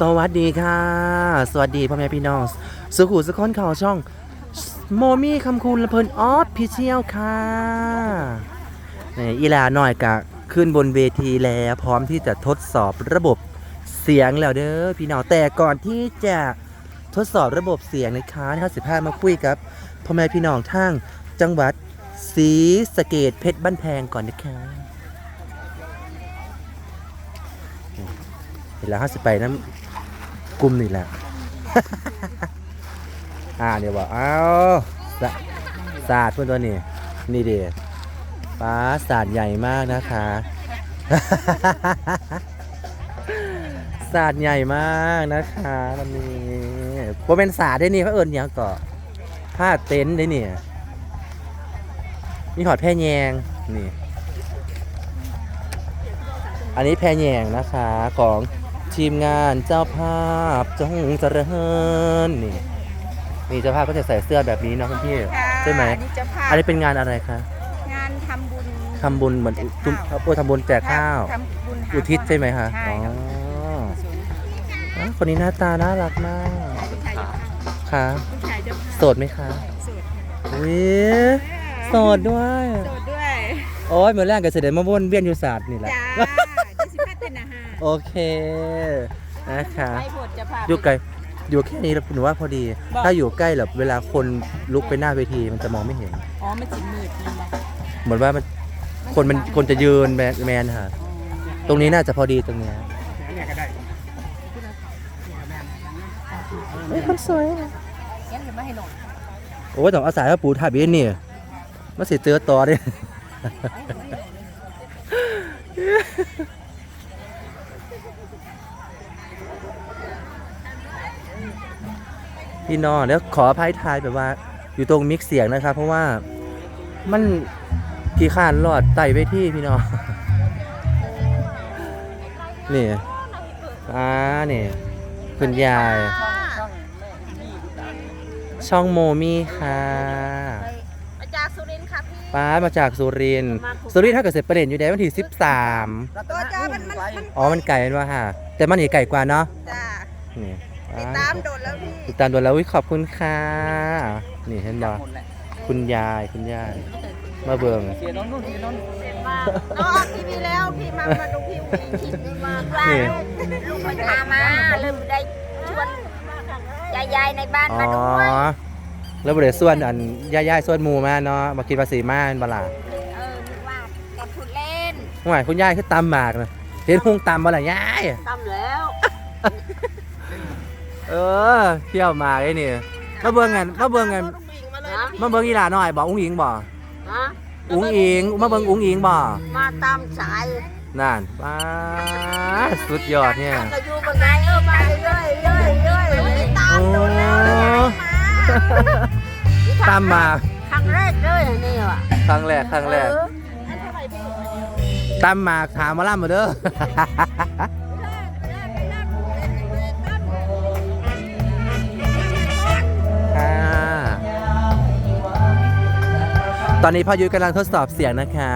สวัสดีค่ะ สวัสดีพ่อแม่พี่น้อง สุขุสุขคนข่าวช่อง โมมี่คำคุณละเพลินออฟพิเชียลค่ะนี่อีลาหน่อยกะขึ้นบนเวทีแล้วพร้อมที่จะทดสอบระบบเสียงแล้วเด้อพี่น้องแต่ก่อนที่จะทดสอบระบบเสียงนะคะที่เขาสิบห้ามาคุยกับพ่อแม่พี่น้องทางจังหวัดศรีสะเกดเพชรบ้านแพงก่อนนะคะ เวลาห้าสิบไปน้ำกลุ่มนี่แหละ อ่าเดี๋ยวบอกเอาสะศาสตร์เพื่อนตัวนี้ นี่เดีป้าศาสตร์ใหญ่มากนะคะศาสตร์ใหญ่มากนะคะวันนี้ว่าเป็นศาสตร์ได้นี่เขาเอิญยังก่อผ้าเต็นท์ได้นี่มีหอดแพร่แยงนี่อันนี้แพรแยงนะคะของ ทีมงานเจ้าภาพจงเจริญนี่นี่เจ้าภาพก็จะใส่เสื้อแบบนี้เนาะคุณพี่ค่ะใช่ไหมนี่เจะพาอันนี้เป็นงานอะไรคะงานทำบุญทำบุญเหมือนอุทุมโอ้ทำบุญแจกข้าวทำบุญหาอุทิศใช่ไหมคะใช่อ๋อครับอ๋อคนนี้หน้าตาน่ารักมากผู้ชายเจ้าภาพค่ะผู้ชายเจ้าภาพโสดไหมคะโสดวิโสดด้วยโสดด้วยโอ้ยเหมือนแรกกับเสด็จมาวนเวียนอยู่ศาสตร์นี่แหละ โอเคนะคะไปโพดเจะพาพอยู่ไกลอยู่แค่นี้หนูว่าพอดี บอก ถ้าอยู่ใกล้แบบเวลาคนลุกไปหน้าเวทีมันจะมองไม่เห็น อ๋อมันจิมืดนี่นะเหมือนว่ามันคนมันคนจะยืนแมนแมนค่ะ ตรงนี้น่าจะพอดีตรงเนี้ยเฮ้ยคนสวยนะงั้นจะไม่ให้หนอนโอ้ยต้องอาศัยว่าปูถ่ายเบนนี่มาสิเจอต่อดิ พี่น้องแล้วขออภัยทายแบบว่า อยู่ตรงมิกเสียงนะครับ เพราะว่ามันขี้ข้านรอดไต่ไปที่พี่น้องนี่อ่านี่คุณยาย ช่องโมมี่ค่ะอาจารย์สุรินทร์ค่ะพี่ป้ามาจากสุรินทร์สุรินทร์ถ้าเกิดเสร็จประเด็นอยู่ได้วันที่13 ตัวจ้ามันมันมันอ๋อ มันไก่เป็นว่าฮะแต่มันนี่ไก่กว่าเนาะจ้านี่ ติดตามโดนแล้วพี่ติดตามตัวแล้วอุ๊ยขอบคุณค่ะนี่เห็นบ่คุณยายคุณยาย มาเบิ่งน้องออกทีวีแล้วพี่มามาดูพี่อุ้งอิงคิดมาว่านี่ลูกมันพามาเริ่มได้ชวนยายๆในบ้านอ๋อมาด้วยแล้วบริส่วนอันย่ายๆส่วนหมูมาเนาะมากินภาษีมาเป็นบลาเออนึกว่าแกพูดเล่นห่วยคุณยายคือตำหมากนะเห็นหุงตำบ่ล่ะยาย ทำแล้ว เออเที่ยวหมากไอ้นี่มาเบิ่งกันมาเบิ่งกันฮะมาเบิ่งอีหลาหน่อยบอกอุ้งอิงบ่ฮะอุ้งอิงมาเบิ่งอุ้งอิงบ่มาตามสายนั่นป้าดสุดยอดเนี่ยก็อยู่บนไหนเออมาเรื่อยๆเรื่อยๆเรื่อยๆตามโดนแล้วยายมาตำหมากครั้งแรกเลยนี่ว่ะครั้งแรกครั้งแรกเออตำหมากถามมาล่ำมาเด้อ ตอนนี้พ่อยุ้ยกำลังทดสอบเสียงนะคะ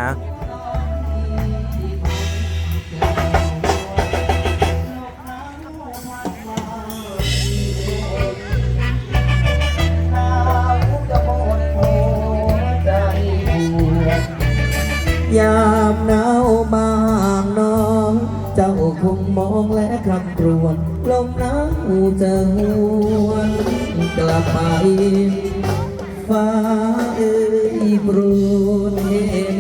ยามหนาวบางน้อง เจ้าคงมองและคร่ำครวญลมหนาวจะหวนกลับไป ฟ้าเอ้ยโปรดเห็น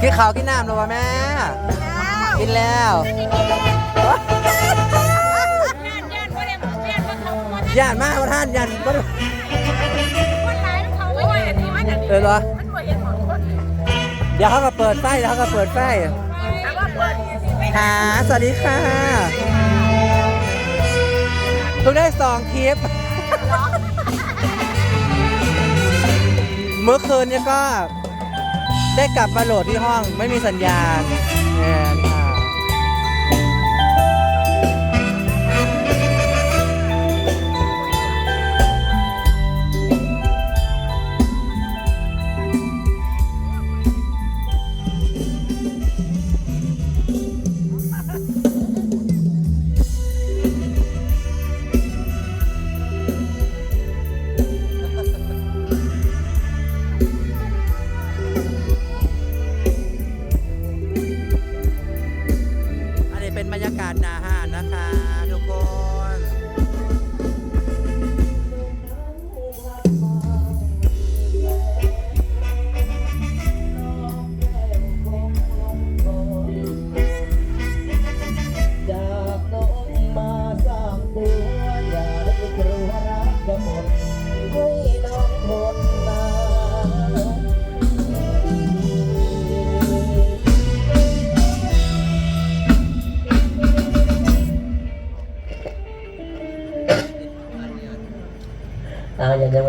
กินข้าวกินน้ำหรือวะแม่ กินแล้วย่านมากท่านย่านเออเหรอ เดี๋ยวเขาก็เปิดไฟเดี๋ยวเขาก็เปิดไฟค่ะสวัสดีค่ะเพิ่งได้สองคลิป เมื่อคืนเนี่ยก็ได้กลับมาโหลดที่ห้องไม่มีสัญญาณ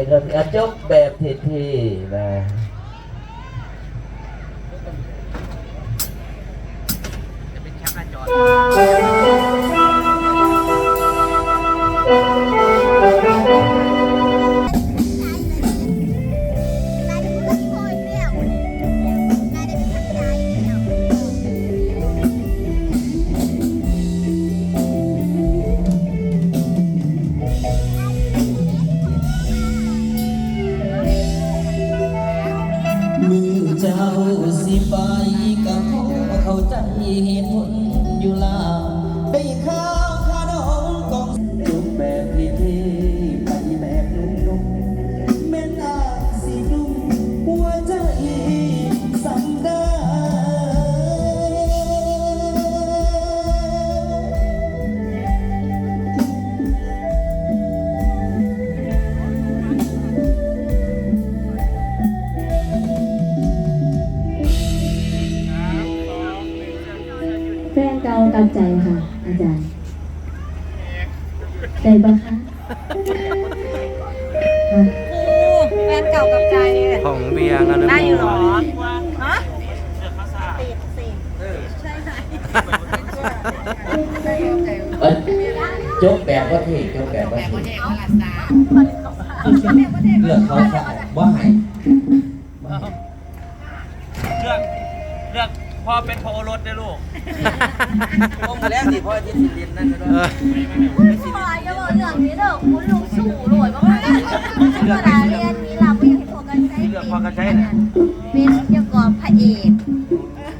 แอนค่ะเอ ไปกับพ่อเข้าใจเหตุผลอยู่ลาได้ข้า เก่ากับใจค่ะ อาจารย์ใจปะคะฮะแฟนเก่ากับใจของเบียร์นะได้อยู่เหรอฮะติดสิใช่ไหมเอ้ยจบแบบว่าเท่จบแบบว่าเท่เลือกเขาใช่ว่าให้ว่าให้เลือกเลือกพ่อเป็นพอรถได้ลูกผ มมาแล้วสิพ่อที่สิเรียนนั่นก็ได้เออพอจะบอกเรื่องนี้เด้อคุณลุงสู่รวยมากๆธรรมดาเรียนนี้เราไม่อยากให้พวกกันใช้เลือกพ่อกันใช้นะเป็นเกี่ยวกับพระเอก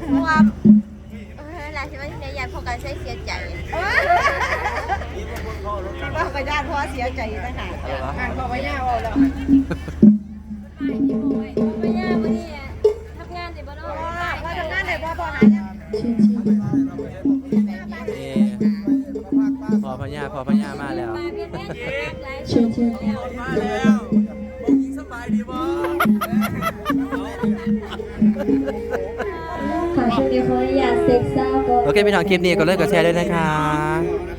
เพราะว่าเออหลายชีวิตในยานพวกกันใช้เสียใจว่าก็ญาติเพราะเสียใจต่างหากงานพอไม่ยากเอาแล้ว อพญาพอพญามาแล้วชื่อชื่อมาแล้วผมยิงสบายดีบ่ค่ะช่วงนี้ขออนุญาตเซ็กซ์ซาวก่อนโอเคพี่น้องคลิปนี้ก็เลิกกับแชร์ด้วยนะคะ